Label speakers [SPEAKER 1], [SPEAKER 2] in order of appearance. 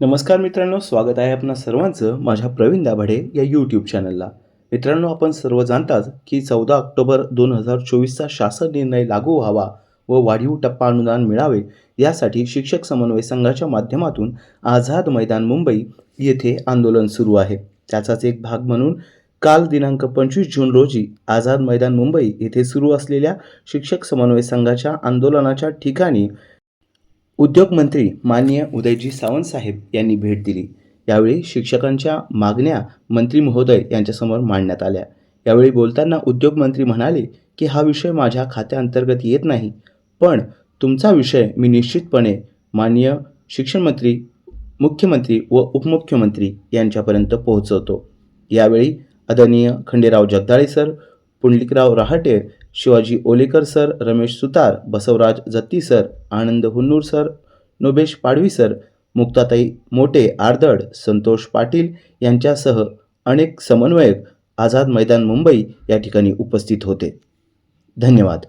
[SPEAKER 1] नमस्कार मित्रांनो स्वागत आहे आपणा सर्वांचं माझ्या प्रवीण दाभाडे या यूट्यूब चॅनलला मित्रांनो आपण सर्व जाणताच की चौदा ऑक्टोबर दोन हजार चोवीसचा शासन निर्णय लागू व्हावा व वाढीव टप्पा अनुदान मिळावे यासाठी शिक्षक समन्वय संघाच्या माध्यमातून आझाद मैदान मुंबई येथे आंदोलन सुरू आहे. त्याचाच एक भाग म्हणून काल दिनांक पंचवीस जून रोजी आझाद मैदान मुंबई येथे सुरू असलेल्या शिक्षक समन्वय संघाच्या आंदोलनाच्या ठिकाणी उद्योगमंत्री माननीय उदयजी सावंत साहेब यांनी भेट दिली. यावेळी शिक्षकांच्या मागण्या मंत्री महोदय यांच्यासमोर मांडण्यात आल्या. यावेळी बोलताना उद्योगमंत्री म्हणाले की हा विषय माझ्या खात्याअंतर्गत येत नाही. पण तुमचा विषय मी निश्चितपणे माननीय शिक्षणमंत्री मुख्यमंत्री व उपमुख्यमंत्री यांच्यापर्यंत पोहोचवतो. यावेळी आदरणीय Khanderao Jagdale sir Pundlikrao Rahate Shivaji Olekar sir Ramesh Sutar Basavaraj Jatti sir Anand Hunnur sir Nobesh Padvi sir Muktatai Mote Ardad Santosh Patil यांच्यासह अनेक समन्वयक आझाद मैदान मुंबई या ठिकाणी उपस्थित होते. धन्यवाद.